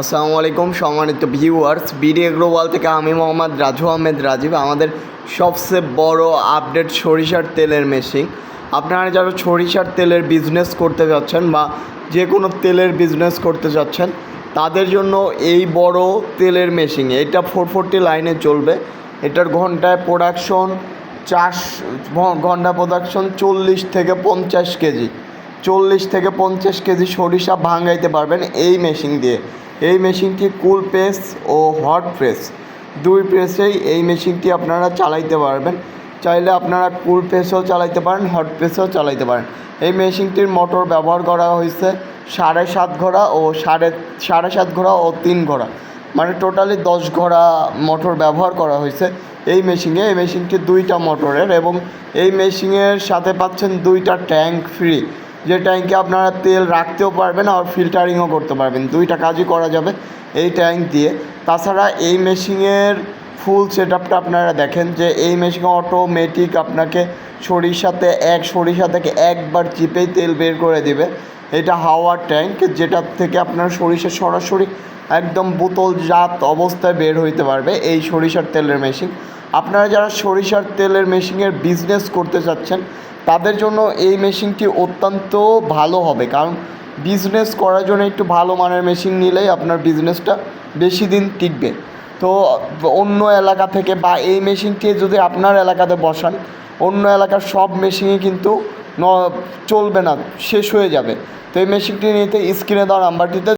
আসসালামু আলাইকুম, সম্মানিত ভিউয়ার্স বিডি এগ্রোওয়াল থেকে আমি মোহাম্মদ রাজু আহমেদ রাজীব, আমাদের সবচেয়ে বড় আপডেট সরিষার তেলের মেশিন আপনারা যারা সরিষার তেলের বিজনেস করতে যাচ্ছেন বা যে কোনো তেলের বিজনেস করতে যাচ্ছেন, তাদের জন্য এই বড় তেলের মেশিন এটা ফোর ফোরটি লাইনে চলবে। এটার ঘন্টায় প্রোডাকশন চাষ ঘণ্টা প্রোডাকশন চল্লিশ থেকে পঞ্চাশ কেজি। চল্লিশ থেকে পঞ্চাশ কেজি সরিষা ভাঙাইতে পারবেন এই মেশিন দিয়ে। এই মেশিনটি কুল প্রেস ও হট প্রেস। দুই প্রেসেই এই মেশিনটি আপনারা চালাইতে পারবেন। চাইলে আপনারা কুল প্রেসও চালাইতে পারেন, হট প্রেসও চালাইতে পারেন। এই মেশিনটির মোটর ব্যবহার করা হয়েছে সাড়ে সাত ঘোড়া ও সাড়ে সাড়ে সাত ঘোড়া ও তিন ঘোড়া। মানে টোটালি দশ ঘোড়া মোটর ব্যবহার করা হয়েছে এই মেশিনে। এই মেশিনটি দুইটা মোটরের এবং এই মেশিনের সাথে পাচ্ছেন দুইটা ট্যাঙ্ক ফ্রি। যে ট্যাঙ্কে আপনারা তেল রাখতেও পারবেন আর ফিল্টারিংও করতে পারবেন। দুইটা কাজই করা যাবে এই ট্যাঙ্ক দিয়ে। তাছাড়া এই মেশিনের ফুল সেট আপটা আপনারা দেখেন যে এই মেশিনে অটোমেটিক আপনাকে সরিষাতে এক সরিষা থেকে একবার চিপেই তেল বের করে দিবে। এটা হাওয়ার ট্যাঙ্ক যেটার থেকে আপনার সরিষা সরাসরি একদম বোতলজাত অবস্থায় বের হইতে পারবে এই সরিষার তেলের মেশিন আপনারা যারা সরিষার তেলের মেশিনের বিজনেস করতে চাচ্ছেন, তাদের জন্য এই মেশিনটি অত্যন্ত ভালো হবে। কারণ বিজনেস করার জন্য একটু ভালো মানের মেশিন নিলেই আপনার বিজনেসটা বেশি দিন টিকবে। তো অন্য এলাকা থেকে বা এই মেশিনটি যদি আপনার এলাকাতে বসান, অন্য এলাকার সব মেশিনই কিন্তু ন, চলবে না, শেষ হয়ে যাবে। তো এই মেশিনটি নিতে স্ক্রিনে দেওয়া নাম্বারটিতে